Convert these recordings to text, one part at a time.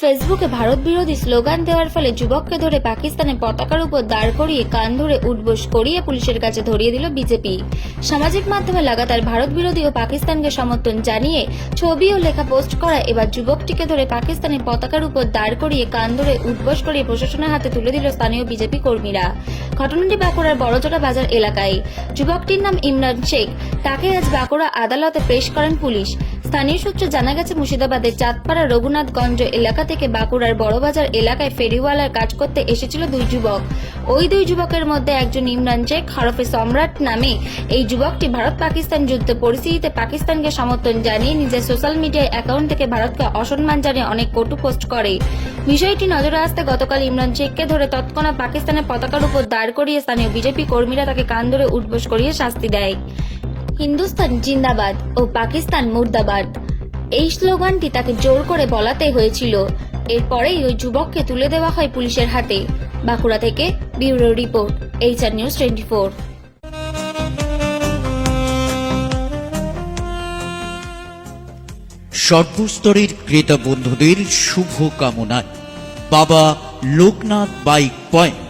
ফেসবুকে ভারত বিরোধী স্লোগান দেওয়ার ফলে যুবককে ধরে পাকিস্তানের পতাকার উপর দাঁড় করিয়ে কান ধরে উঠবোস করিয়ে পুলিশের কাছে ধরিয়ে দিল বিজেপি। সামাজিক মাধ্যমে লাগাতার ভারত বিরোধী ও পাকিস্তানকে সমর্থন জানিয়ে ছবি ও লেখা পোস্ট করা এবার যুবকটিকে ধরে পাকিস্তানের পতাকার উপর দাঁড় করিয়ে কান ধরে উঠবোস করিয়ে প্রশাসনের হাতে তুলে দিল স্থানীয় বিজেপি কর্মীরা। ঘটনাটি বাঁকুড়ার বড়জোড়া বাজার এলাকায়। যুবকটির নাম ইমরান শেখ। তাকে আজ বাঁকুড়া আদালতে পেশ করেন পুলিশ। স্থানীয় সূত্রে জানা গেছে, মুর্শিদাবাদের চাঁদপাড়া রঘুনাথগঞ্জ এলাকা থেকে বাঁকুড়ার বড়বাজার এলাকায় ফেরিওয়ালার কাজ করতে এসেছিল দুই যুবক। ওই দুই যুবকের মধ্যে একজন ইমরান শেখ হরফে সম্রাট নামে এই যুবকটি ভারত পাকিস্তান যুদ্ধ পরিস্থিতিতে পাকিস্তানকে সমর্থন জানিয়ে নিজের সোশ্যাল মিডিয়া অ্যাকাউন্ট থেকে ভারতকে অসম্মান জানিয়ে অনেক কটু পোস্ট করে। বিষয়টি নজরে আসতে গতকাল ইমরান শেখকে ধরে তৎক্ষণাৎ পাকিস্তানের পতাকার উপর দাঁড় করিয়ে স্থানীয় বিজেপি কর্মীরা তাকে কান ধরে উঠবোস করিয়ে শাস্তি দেয়। হিন্দুস্তান জিন্দাবাদ ও পাকিস্তান মুর্দাবাদ। এই স্লোগানটি তাকে জোর করে বলাতে হয়েছিল। এরপরেই ওই যুবককে তুলে দেওয়া হয় পুলিশের হাতে। বাঁকুড়া থেকে bureau report, HR news twenty four. সর্বস্তরের ক্রেতা বন্ধুদের শুভ কামনায় বাবা লোকনাথ বাইক পয়েন্ট।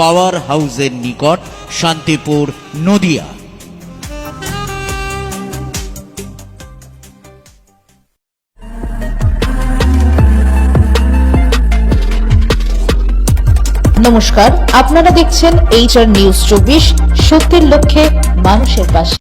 পাওয়ার হাউসের নিকট শান্তিপুর, নদিয়া। নমস্কার, আপনারা দেখছেন এইচআর নিউজ চব্বিশ, সত্যের লক্ষ্যে মানুষের পাশে।